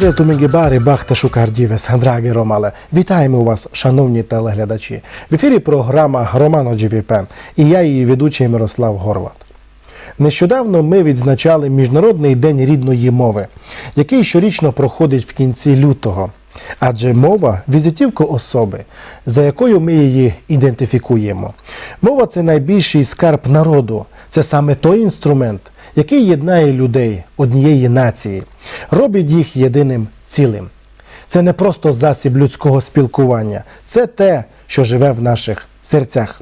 Дело Тумінгібарі Бахта Шукардівес, Драгі Ромале. Вітаємо вас, шановні телеглядачі. В ефірі програма Романо GVP і я її ведучий Мирослав Горват. Нещодавно ми відзначали Міжнародний день рідної мови, який щорічно проходить в кінці лютого. Адже мова візитівка особи, за якою ми її ідентифікуємо. Мова це найбільший скарб народу. Це саме той інструмент, який єднає людей однієї нації, робить їх єдиним цілим. Це не просто засіб людського спілкування, це те, що живе в наших серцях.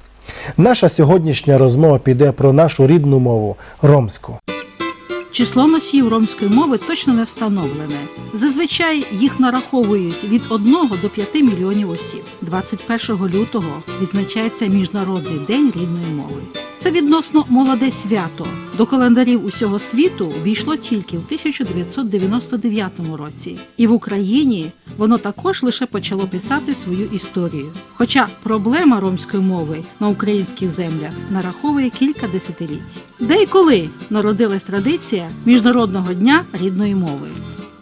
Наша сьогоднішня розмова піде про нашу рідну мову ромську. Число носіїв ромської мови точно не встановлене. Зазвичай їх нараховують від 1 до 5 мільйонів осіб. 21 лютого відзначається Міжнародний день рідної мови. Це відносно молоде свято. До календарів усього світу війшло тільки в 1999 році, і в Україні воно також лише почало писати свою історію. Хоча проблема ромської мови на українських землях нараховує кілька десятиліть. Де і коли народилась традиція Міжнародного дня рідної мови.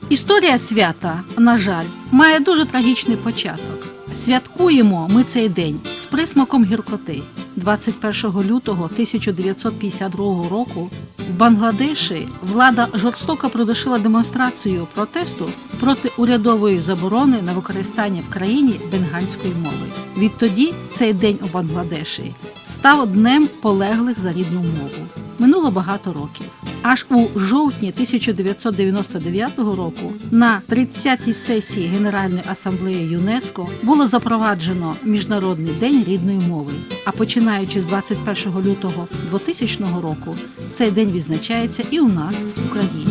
Історія свята, на жаль, має дуже трагічний початок. Святкуємо ми цей день присмаком гіркоти. 21 лютого 1952 року в Бангладеші влада жорстоко придушила демонстрацію протесту проти урядової заборони на використання в країні бенганської мови. Відтоді цей день у Бангладеші став днем полеглих за рідну мову. Минуло багато років. Аж у жовтні 1999 року на 30-й сесії Генеральної асамблеї ЮНЕСКО було запроваджено Міжнародний день рідної мови. А починаючи з 21 лютого 2000 року, цей день відзначається і у нас в Україні.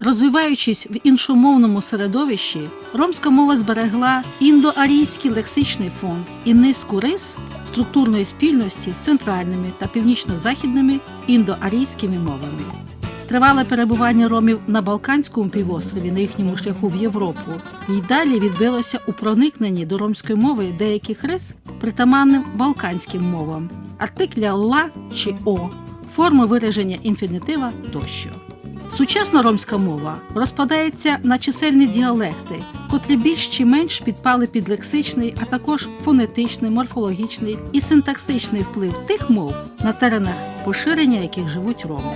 Розвиваючись в іншомовному середовищі, ромська мова зберегла індоарійський лексичний фонд і низку рис структурної спільності з центральними та північно-західними індоарійськими мовами. Тривале перебування ромів на Балканському півострові на їхньому шляху в Європу і далі відбилося у проникненні до ромської мови деяких рис притаманним балканським мовам, артикля ла чи о, форми вираження інфінітива тощо. Сучасна ромська мова розпадається на чисельні діалекти, котрі більш чи менш підпали під лексичний, а також фонетичний, морфологічний і синтаксичний вплив тих мов, на теренах поширення яких живуть роми.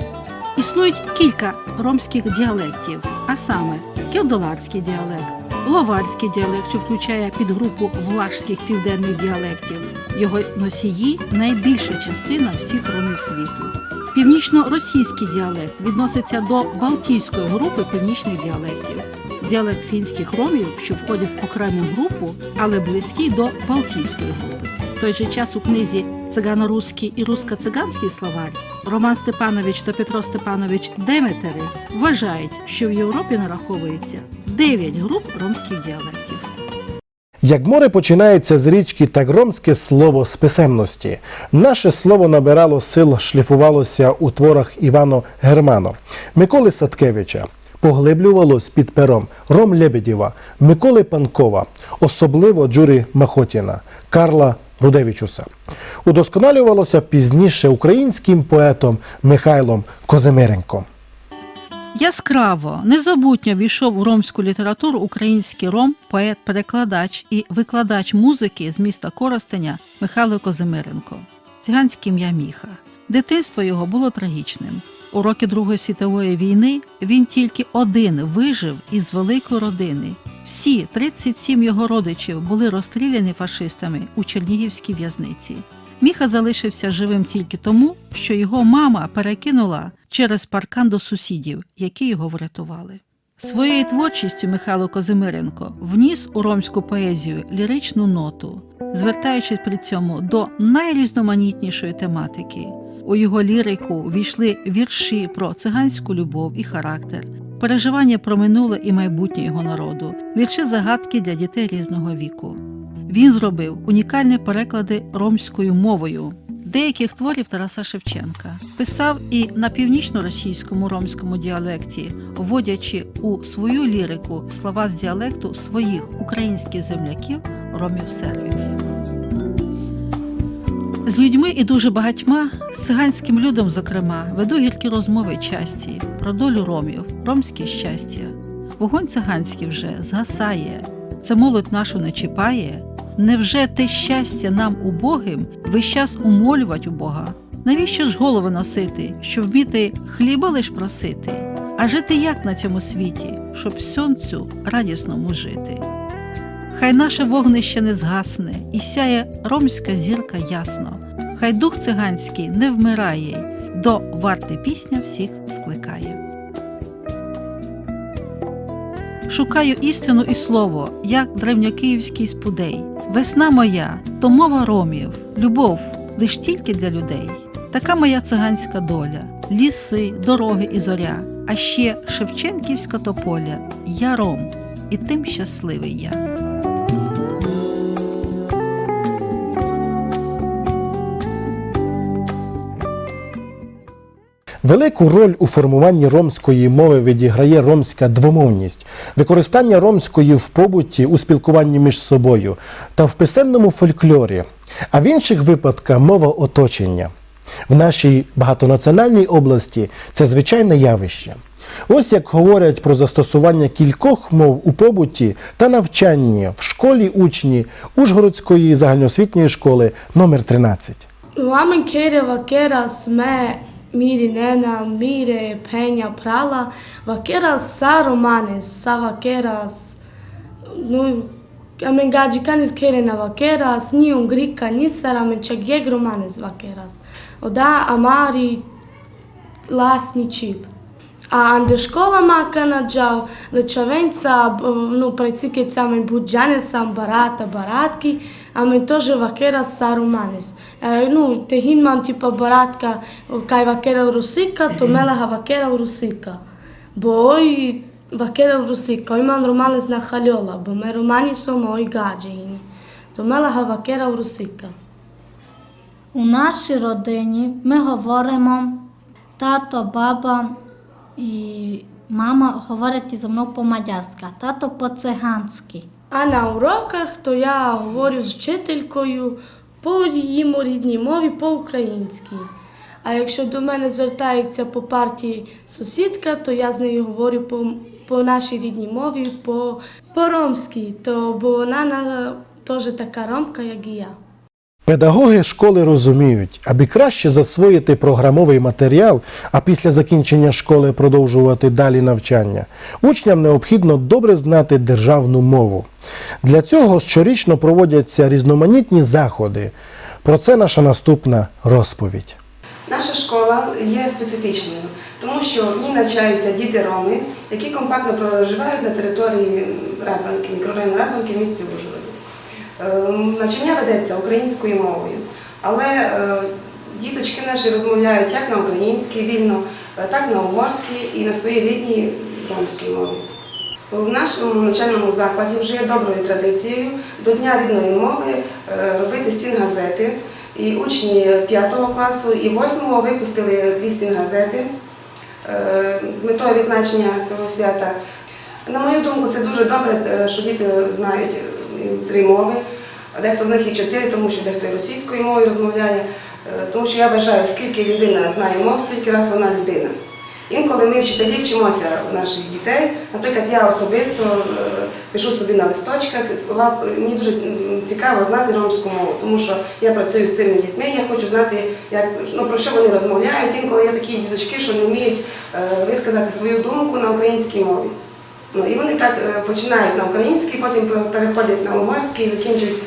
Існують кілька ромських діалектів, а саме кілдоларський діалект, ловарський діалект, що включає підгрупу влажських південних діалектів. Його носії найбільша частина всіх ромів світу. Північно-російський діалект відноситься до Балтійської групи північних діалектів. Діалект фінських ромів, що входять в окрему групу, але близький до Балтійської групи. В той же час у книзі Цигано-Руський і русско-циганський словарь Роман Степанович та Петро Степанович Деметери вважають, що в Європі нараховується 9 груп ромських діалектів. Як море починається з річки, так ромське слово з писемності. Наше слово набирало сил, шліфувалося у творах Івано Германо, Миколи Садкевича, поглиблювалось під пером Ром Лебедєва, Миколи Панкова, особливо Джурі Махотіна, Карла Рудевичуса. Удосконалювалося пізніше українським поетом Михайлом Козимиренком. Яскраво, незабутньо війшов у ромську літературу український ром, поет, перекладач і викладач музики з міста Коростеня Михайло Козимиренко. Циганське ім'я Міха. Дитинство його було трагічним. У роки Другої світової війни він тільки один вижив із великої родини. Всі 37 його родичів були розстріляні фашистами у Чернігівській в'язниці. Міха залишився живим тільки тому, що його мама перекинула через паркан до сусідів, які його врятували. Своєю творчістю Михайло Козимиренко вніс у ромську поезію ліричну ноту, звертаючись при цьому до найрізноманітнішої тематики. У його лірику війшли вірші про циганську любов і характер, переживання про минуле і майбутнє його народу, вірші загадки для дітей різного віку. Він зробив унікальні переклади ромською мовою деяких творів Тараса Шевченка. Писав і на північно-російському ромському діалекті, вводячи у свою лірику слова з діалекту своїх українських земляків ромів сербів. З людьми і дуже багатьма, з циганським людом, зокрема, веду гіркі розмови часті про долю ромів, ромське щастя. Вогонь циганський вже згасає, це молодь нашу не чіпає. Невже те щастя нам убогим весь час умолювать у Бога? Навіщо ж голови носити, щоб вміти хліба лиш просити? А жити як на цьому світі, щоб сонцю радісному жити? Хай наше вогнище не згасне, і сяє ромська зірка ясно. Хай дух циганський не вмирає, до варти пісня всіх скликає. Шукаю істину і слово, як древньокиївський спудей. Весна моя то мова ромів, любов лиш тільки для людей. Така моя циганська доля, ліси, дороги і зоря, а ще Шевченківська тополя. Я ром, і тим щасливий я. Велику роль у формуванні ромської мови відіграє ромська двомовність, використання ромської в побуті у спілкуванні між собою та в писемному фольклорі, а в інших випадках мова оточення. В нашій багатонаціональній області це звичайне явище. Ось як говорять про застосування кількох мов у побуті та навчанні в школі учні Ужгородської загальноосвітньої школи номер 13. Lamen kere vaqueras me Mirinena, Mire, Penha, Prala, vaqueras sa romanes, sa savaqueiras, nu, amengaji canis querena vaqueiras, ni ungrica, ni saramencha, giegromanes vaqueiras. Oda amari lasni chip. Ande škola maka na džav lečavenca no prajcike samen budžane sam barata baratki a men тоже sa romanes e, no te hinman tipa baratka kaj vaquera rusika to melaha vaquera rusika bo oj vaquera rusika imam romanes na haljola bo me romani so moj gađini to melaha vaquera rusika У нашій родині ми говоримо тато, баба і мама говорять зі мною по-мадярськи, тато по-циганськи. А на уроках то я говорю з вчителькою по її рідній мові по-українськи. А якщо до мене звертається по партії сусідка, то я з нею говорю по, по нашій рідній мові, по, по-ромськи, то, бо вона теж така ромка, як і я. Педагоги школи розуміють, аби краще засвоїти програмовий матеріал, а після закінчення школи продовжувати далі навчання, учням необхідно добре знати державну мову. Для цього щорічно проводяться різноманітні заходи. Про це наша наступна розповідь. Наша школа є специфічною, тому що в ній навчаються діти роми, які компактно проживають на території Радванки, мікрорайону Радванки в місті Ужгороді. Е, Навчання ведеться українською мовою, але е, діточки наші розмовляють як на українській вільно, е, так на угорській і на своїй рідній ромській мові. В нашому навчальному закладі вже є доброю традицією до Дня рідної мови робити стінгазети. І учні 5 класу і 8 випустили дві стінгазети з метою відзначення цього свята. На мою думку, це дуже добре, що діти знають три мови. а Дехто з них і чотири, тому що дехто і російською мовою розмовляє. Е, Тому що я вважаю, скільки людина знає мов, стільки раз вона людина. Інколи ми вчителі вчимося у наших дітей. Наприклад, я особисто е, пишу собі на листочках слова. Мені дуже цікаво знати ромську мову, тому що я працюю з тими дітьми, я хочу знати, як, ну, про що вони розмовляють. Інколи є такі діточки, що не вміють е, висказати свою думку на українській мові. Ну, і вони так е, починають на українській, потім переходять на угорський і закінчують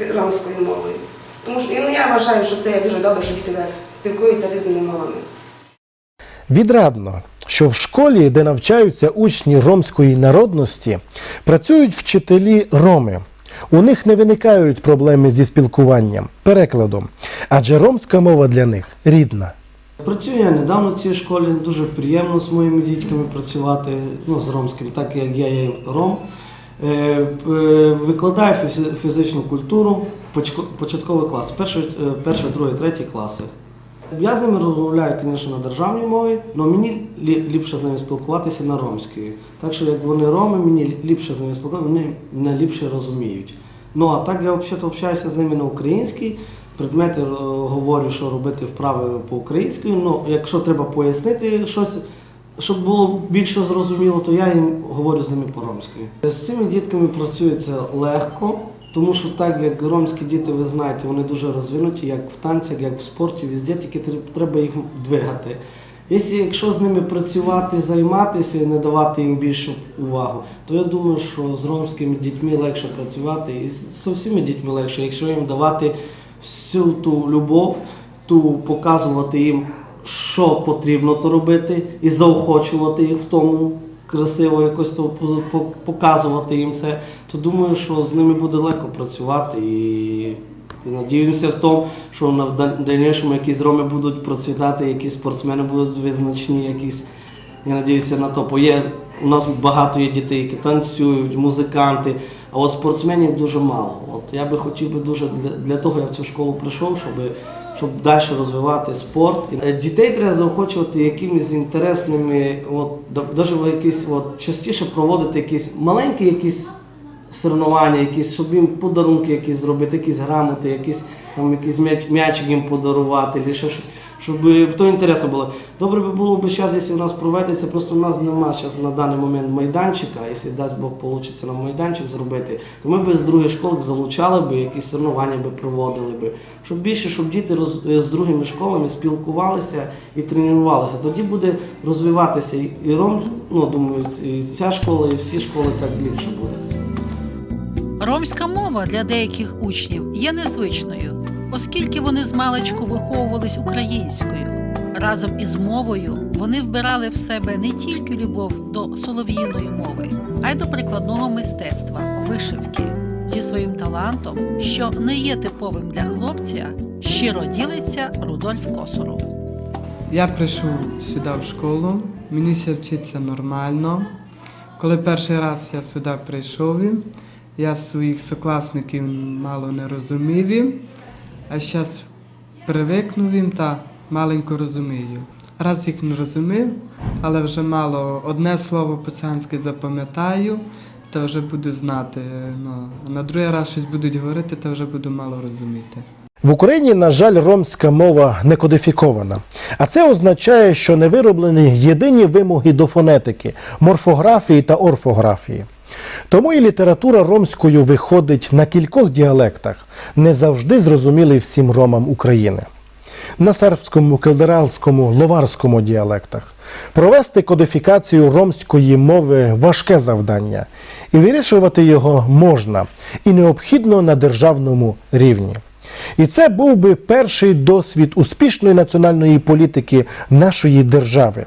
е, ромською мовою. Тому що ну, я вважаю, що це дуже добре, що діти спілкуються різними мовами. Відрадно, що в школі, де навчаються учні ромської народності, працюють вчителі роми. У них не виникають проблеми зі спілкуванням, перекладом, адже ромська мова для них рідна. Працюю я недавно в цій школі, дуже приємно з моїми дітками працювати, ну, з ромським, так як я є ром. Е, п- Викладаю фізичну культуру початковий клас, перший, е, перший, другий, третій класи. Я з ними розмовляю, звісно, на державній мові, але мені ліпше з ними спілкуватися на ромській. Так що як вони роми, мені ліпше з ними спілкуватися, вони мене ліпше розуміють. Ну а так я взагалі общаюся з ними на українській, предмети е, говорю, що робити вправи по-українськи. Ну, якщо треба пояснити щось, щоб було більше зрозуміло, то я їм говорю з ними по-ромськи. З цими дітками працюється легко, тому що так як ромські діти, ви знаєте, вони дуже розвинуті, як в танцях, як в спорті, везде, тільки треба їх двигати. Якщо, з ними працювати, займатися і не давати їм більше увагу, то я думаю, що з ромськими дітьми легше працювати і з всіма дітьми легше, якщо їм давати всю ту любов, ту показувати їм, що потрібно то робити, і заохочувати їх в тому красиво якось то показувати їм це, то думаю, що з ними буде легко працювати і надіюся в тому, що на дальнішому якісь роми будуть процвітати, якісь спортсмени будуть визначені, якісь. Я надіюся на то, бо є у нас багато є дітей, які танцюють, музиканти, а от спортсменів дуже мало. От я би хотів би дуже для, для того, я в цю школу прийшов, щоб, щоб далі розвивати спорт. Е, Дітей треба заохочувати якимись інтересними, от навіть якісь от частіше проводити якісь маленькі якісь соревнування, якісь, їм подарунки якісь зробити, якісь грамоти, якісь там м'яч, м'ячик їм подарувати, або ще щось, щоб то інтересно було. Добре би було б зараз, якщо у нас проведеться, просто у нас немає зараз на даний момент майданчика, якщо дасть Бог вийде нам майданчик зробити, то ми б з других школ залучали б, якісь соревнування би проводили би, щоб більше, щоб діти роз, з другими школами спілкувалися і тренувалися. Тоді буде розвиватися і ром, ну думаю, і ця школа, і всі школи так більше буде. Ромська мова для деяких учнів є незвичною, оскільки вони з маличку виховувались українською. Разом із мовою вони вбирали в себе не тільки любов до солов'їної мови, а й до прикладного мистецтва вишивки. Зі своїм талантом, що не є типовим для хлопця, щиро ділиться Рудольф Косоров. Я прийшов сюди в школу, мені ще вчиться нормально. Коли перший раз я сюди прийшов, я своїх сокласників мало не розумів, а зараз привикнув їм та маленько розумію. Раз їх не розумів, але вже мало одне слово по-цянськи запам'ятаю, та вже буду знати. Ну, на другий раз щось будуть говорити, та вже буду мало розуміти. В Україні, на жаль, ромська мова не кодифікована. А це означає, що не вироблені єдині вимоги до фонетики, морфографії та орфографії. Тому і література ромською виходить на кількох діалектах, не завжди зрозумілий всім ромам України. На сербському, келдералському, ловарському діалектах. Провести кодифікацію ромської мови важке завдання, і вирішувати його можна і необхідно на державному рівні. І це був би перший досвід успішної національної політики нашої держави.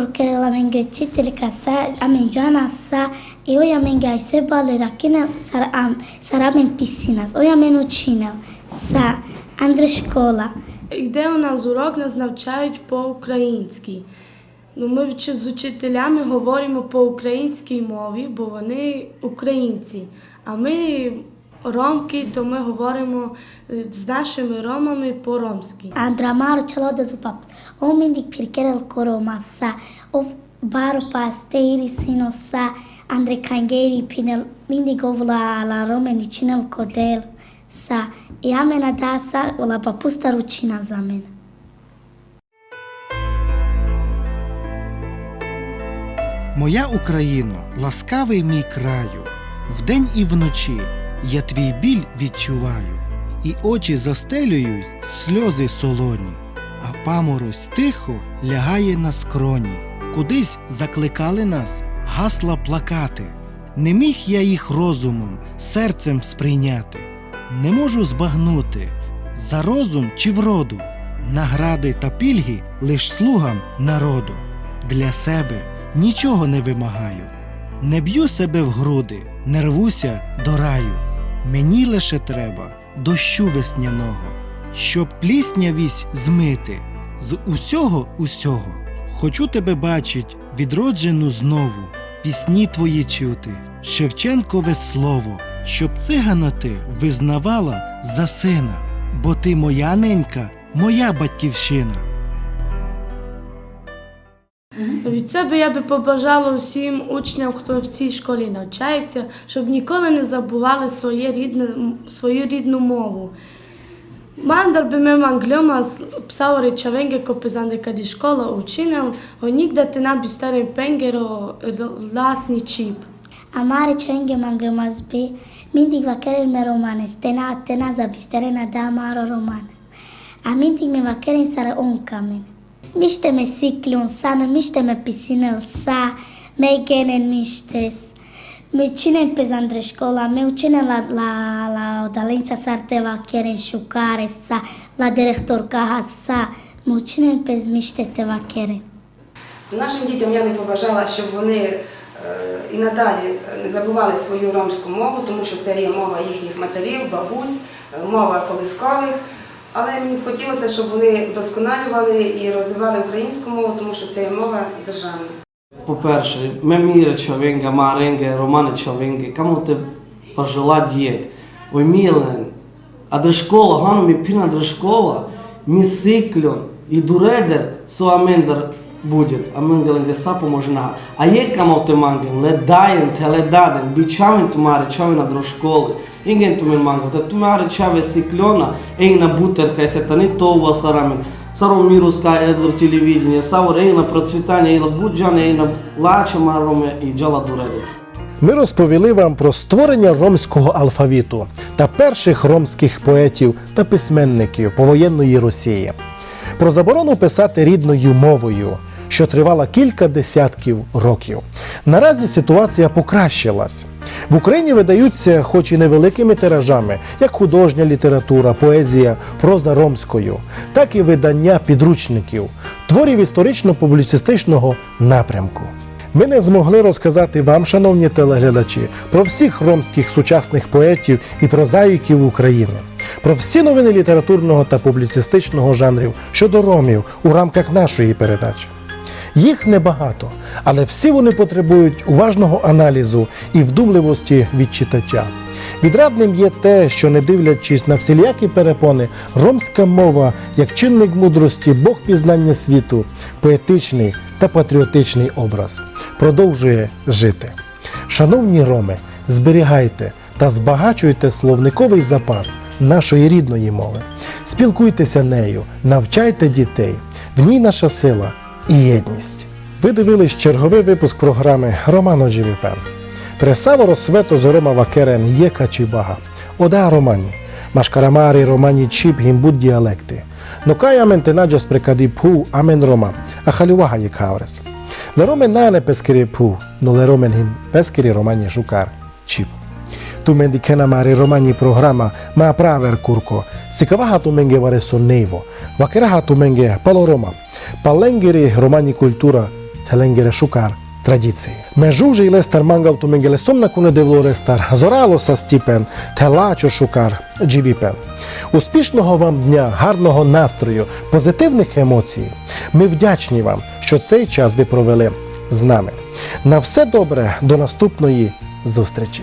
Akorkere la menge chitel. Amen jana sa. E oi amen gai se bale rakina am. Sar amen piscinas. Oi amen uchina. Sa. Andre escola. Йде у нас урок, нас навчають по-українськи. Ну, ми з учителями говоримо по українській мові, бо вони українці. А ми ромки, то ми говоримо е, з нашими ромами по-ромськи. O mindik pirkerel koro massa. O baro pasteiri sino sa. Andre kangeri pinel mindig ovla la romeni chinel kodel sa. I amena da sa ola papusta ručina za mene. Моя Україно, ласкавий мій краю, вдень і вночі я твій біль відчуваю, і очі застелюють сльози солоні, а паморозь тихо лягає на скроні. Кудись закликали нас гасла плакати. Не міг я їх розумом, серцем сприйняти. Не можу збагнути за розум чи вроду, награди та пільги лиш слугам народу. Для себе нічого не вимагаю, не б'ю себе в груди, не рвуся до раю. Мені лише треба дощу весняного, щоб пліснявість змити з усього усього. Хочу тебе бачить, відроджену знову, пісні твої чути, Шевченкове слово, щоб цигана ти визнавала за сина, бо ти моя ненька, моя батьківщина. Від себе я би побажала всім учням, хто в цій школі навчається, щоб ніколи не забували своє рідне, свою рідну мову. Mandar bi me mangloma psao rečavenge ko pezande kad je škola učinel, o nigda te nabi starem pengero lasni čip. Amare cenge manglomas be, mindig vakeren me romanes, tena tena zabisterena da amaro romane. A mindig me vakeren sara onkamen. Miște me ciclon same, miște me pisinel sa, me genen miștes. Me cinen pezandre școla, me ucinen la, la, la odalența sarteva keren șucare sa, la director caha sa, me ucinen pez miște teva keren. Нашим дітям я не побажала, щоб вони е, і надалі не забували свою ромську мову, тому що це є мова їхніх матерів, бабусь, е, мова колискових. Але мені б хотілося, щоб вони вдосконалювали і розвивали українську мову, тому що це є мова державна. По-перше, ми міра човенга, маренге, романе човенге, кому ти пожила дід. Ой, мілен, а де школа, гано ми піна де школа, ми сиклю і дуредер со амендер будет, аменгеленге са поможна. А є камо те манген, ле даєн, те ле даден, бичавен тумаре, чавен на дро школи. Інген тумен манго, те тумаре чаве сикльона, ей на бутерка, се тани това сарамен. Саро мируска едро телевидение, савор ей на процвітання, ей на буджане, ей на лача мароме і джала дуредер. Ми розповіли вам про створення ромського алфавіту та перших ромських поетів та письменників повоєнної Росії, про заборону писати рідною мовою, що тривала кілька десятків років. Наразі ситуація покращилась. В Україні видаються, хоч і невеликими тиражами, як художня література, поезія, проза ромською, так і видання підручників, творів історично-публіцистичного напрямку. Ми не змогли розказати вам, шановні телеглядачі, про всіх ромських сучасних поетів і прозаїків України, про всі новини літературного та публіцистичного жанрів щодо ромів у рамках нашої передачі. Їх небагато, але всі вони потребують уважного аналізу і вдумливості від читача. Відрадним є те, що не дивлячись на всілякі перепони, ромська мова як чинник мудрості, Бог пізнання світу, поетичний та патріотичний образ продовжує жити. Шановні роми, зберігайте та збагачуйте словниковий запас нашої рідної мови. Спілкуйтеся нею, навчайте дітей. В ній наша сила і єдність. Ви дивились черговий випуск програми Романо Дживіпен. Пресаво розсвето зорома вакерен є качібага. Ода романі. Машкарамарі романі чіп гімбут діалекти. Нокая ментенаджа спрекади пу амен рома. А халювага є каврес. Nane peskiri pu, no le romen hin peskiri romani šukar čip. Tu mendi kena mari romani programa ma praver kurko. Sikavaha tu menge vare sonnevo. Vakeraha tu menge paloroma. Palengiri romani kultura, telengere šukar традиції. Межужий лестер мангав ту менгеле сомна куне девло рестар, зорало са стіпен, телачо шукар, джівіпен. Успішного вам дня, гарного настрою, позитивних емоцій. Ми вдячні вам, що цей час ви провели з нами. На все добре, до наступної зустрічі!